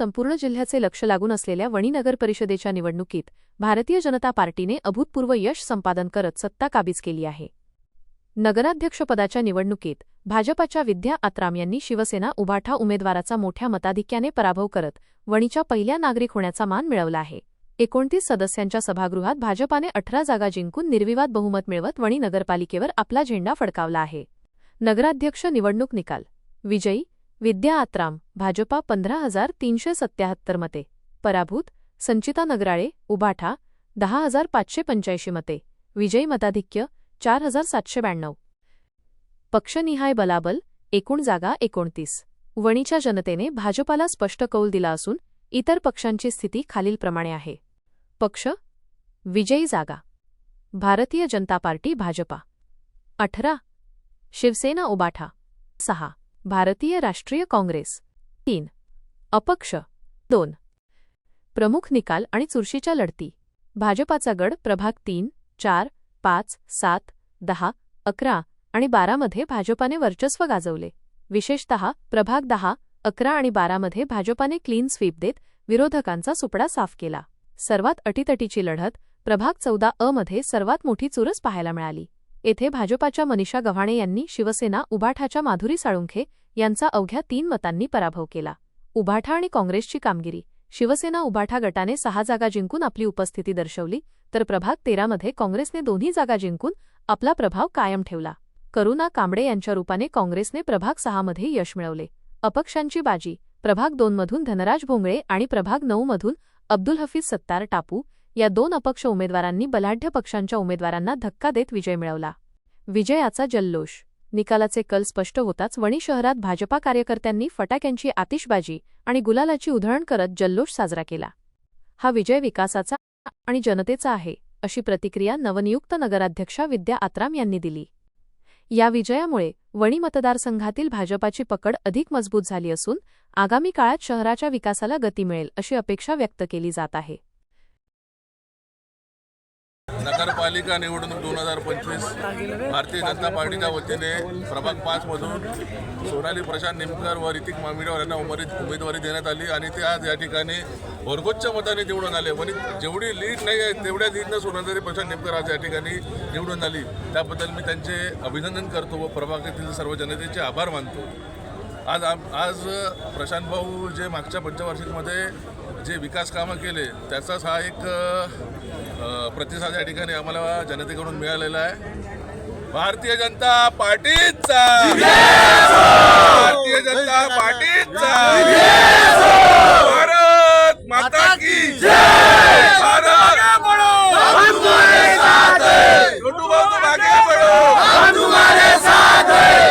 संपूर्ण जिल्ह्याचे लक्ष लागून असलेल्या वणी नगर परिषदेच्या निवडणुकीत भारतीय जनता पार्टीने अभूतपूर्व यश संपादन करत सत्ता काबीज केली आहे. नगराध्यक्षपदाच्या निवडणुकीत भाजपाच्या विद्या आत्राम यांनी शिवसेना उभाठा उमेदवाराचा मोठ्या मताधिक्याने पराभव करत वणीच्या पहिल्या नागरिक होण्याचा मान मिळवला आहे. एकोणतीस सदस्यांच्या सभागृहात भाजपाने अठरा जागा जिंकून निर्विवाद बहुमत मिळवत वणी नगरपालिकेवर आपला झेंडा फडकावला आहे. नगराध्यक्ष निवडणूक निकाल. विजयी विद्या आत्राम भाजपा पंधरा हजार तीनशे सत्याहत्तर मते. पराभूत संचिता नगराळे उबाठा दहा हजार पाचशे पंच्याऐंशी मते. विजयी मताधिक्य चार हजार सातशे ब्याण्णव. पक्षनिहाय बलाबल एकूण जागा एकोणतीस. वणीच्या जनतेने भाजपाला स्पष्ट कौल दिला असून इतर पक्षांची स्थिती खालीलप्रमाणे आहे. पक्ष विजयी जागा. भारतीय जनता पार्टी भाजपा. अठरा शिवसेना उबाठा सहा भारतीय राष्ट्रीय काँग्रेस. तीन. अपक्ष. दोन. प्रमुख निकाल आणि चुरशीच्या लढती. भाजपाचा गड प्रभाग तीन चार पाच सात दहा अकरा आणि बारामध्ये भाजपाने वर्चस्व गाजवले. विशेषतः प्रभाग दहा अकरा आणि बारामध्ये भाजपाने क्लीन स्वीप देत विरोधकांचा सुपडा साफ केला. सर्वात अटीतटीची लढत प्रभाग चौदा अ मध्ये सर्वात मोठी चुरस पाहायला मिळाली. येथे भाजपाच्या मनीषा गव्हाणे यांनी शिवसेना उभाठाच्या माधुरी साळुंखे यांचा अवघ्या तीन मतांनी पराभव केला. उभाठा आणि काँग्रेसची कामगिरी. शिवसेना उभाठा गटाने सहा जागा जिंकून आपली उपस्थिती दर्शवली तर प्रभाग तेरामध्ये काँग्रेसने दोन्ही जागा जिंकून आपला प्रभाव कायम ठेवला. करुणा कांबळे यांच्या रूपाने काँग्रेसने प्रभाग सहामध्ये यश मिळवले. अपक्षांची बाजी. प्रभाग दोनमधून धनराज भोंगळे आणि प्रभाग नऊमधून अब्दुल हफीज सत्तार टापू या दोन अपक्ष उमेदवारांनी बलाढ्य पक्षांच्या उमेदवारांना धक्का देत विजय मिळवला. विजयाचा जल्लोष. निकालाचे कल स्पष्ट होताच वणी शहरात भाजपा कार्यकर्त्यांनी फटाक्यांची आतिषबाजी आणि गुलालाची उधळण करत जल्लोष साजरा केला. हा विजय विकासाचा आणि जनतेचा आहे अशी प्रतिक्रिया नवनियुक्त नगराध्यक्षा विद्या आत्राम यांनी दिली. या विजयामुळे वणी मतदारसंघातील भाजपाची पकड अधिक मजबूत झाली असून आगामी काळात शहराच्या विकासाला गती मिळेल अशी अपेक्षा व्यक्त केली जात आहे. नगरपालिका निवडणूक दोन हजार पंचवीस. भारतीय जनता पार्टीच्या वतीने प्रभाग पाचमधून सोनाली प्रशांत निमकर व ऋतिक मामिडवार यांना उमेदवारी उमेदवारी देण्यात आली आणि ते आज या ठिकाणी भरघोच्च मताने निवडून आले. पण जेवढी लीड नाही आहे तेवढ्या लीडनं सोनाली प्रशांत निमकर आज या ठिकाणी निवडून आली. त्याबद्दल मी त्यांचे अभिनंदन करतो व प्रभागातील सर्व जनतेचे आभार मानतो. आज आम- आज प्रशांत भाऊ जे मागच्या पंचवार्षिकमध्ये जे विकास कामं केले त्याचाच हा एक प्रतिसाद या ठिकाणी आम्हाला जनतेकडून मिळालेला आहे. भारतीय जनता पार्टीचा! भारतीय जनता पार्टीचा!